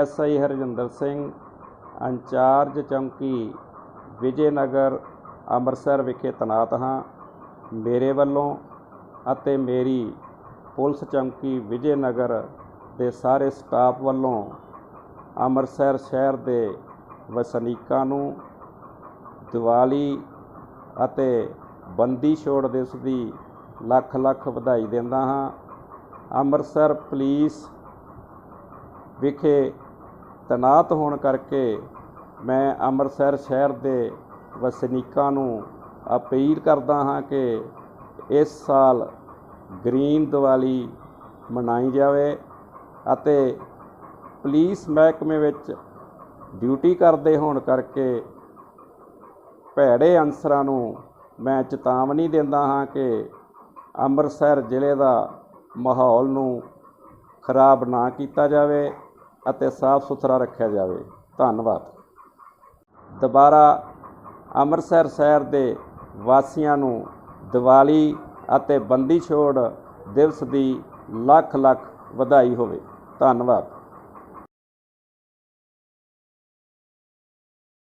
SI Harjinder Singh, incharge ਚੌਂਕੀ ਵਿਜੇ ਨਗਰ ਅੰਮ੍ਰਿਤਸਰ ਵਿਖੇ ਤੈਨਾਤ ਹਾਂ। ਮੇਰੇ ਵੱਲੋਂ ਅਤੇ ਮੇਰੀ ਪੁਲਿਸ ਚੌਂਕੀ ਵਿਜੇ ਨਗਰ ਦੇ ਸਾਰੇ ਸਟਾਫ ਵੱਲੋਂ ਅੰਮ੍ਰਿਤਸਰ ਸ਼ਹਿਰ ਦੇ ਵਸਨੀਕਾਂ ਨੂੰ ਦੀਵਾਲੀ ਅਤੇ ਬੰਦੀ ਛੋੜ ਦਿਵਸ ਦੀ ਲੱਖ ਲੱਖ ਵਧਾਈ ਦਿੰਦਾ ਹਾਂ। ਅੰਮ੍ਰਿਤਸਰ ਪੁਲਿਸ ਵਿਖੇ ਤੈਨਾਤ ਹੋਣ ਕਰਕੇ ਮੈਂ ਅੰਮ੍ਰਿਤਸਰ ਸ਼ਹਿਰ ਦੇ ਵਸਨੀਕਾਂ ਨੂੰ ਅਪੀਲ ਕਰਦਾ ਹਾਂ ਕਿ ਇਸ ਸਾਲ ਗ੍ਰੀਨ ਦੀਵਾਲੀ ਮਨਾਈ ਜਾਵੇ ਅਤੇ ਪੁਲਿਸ ਮਹਿਕਮੇ ਵਿੱਚ ਡਿਊਟੀ ਕਰਦੇ ਹੋਣ ਕਰਕੇ ਭੈੜੇ ਅਨਸਰਾਂ ਨੂੰ ਮੈਂ ਚੇਤਾਵਨੀ ਦਿੰਦਾ ਹਾਂ ਕਿ ਅੰਮ੍ਰਿਤਸਰ ਜ਼ਿਲ੍ਹੇ ਦਾ ਮਾਹੌਲ ਨੂੰ ਖਰਾਬ ਨਾ ਕੀਤਾ ਜਾਵੇ। ਅਤੇ ਸਾਫ਼ ਸੁਥਰਾ ਰੱਖਿਆ ਜਾਵੇ। ਧੰਨਵਾਦ। ਦੁਬਾਰਾ ਅੰਮ੍ਰਿਤਸਰ ਸ਼ਹਿਰ ਦੇ ਵਾਸੀਆਂ ਨੂੰ ਦੀਵਾਲੀ ਅਤੇ ਬੰਦੀ ਛੋੜ ਦਿਵਸ ਦੀ ਲੱਖ ਲੱਖ ਵਧਾਈ ਹੋਵੇ। ਧੰਨਵਾਦ।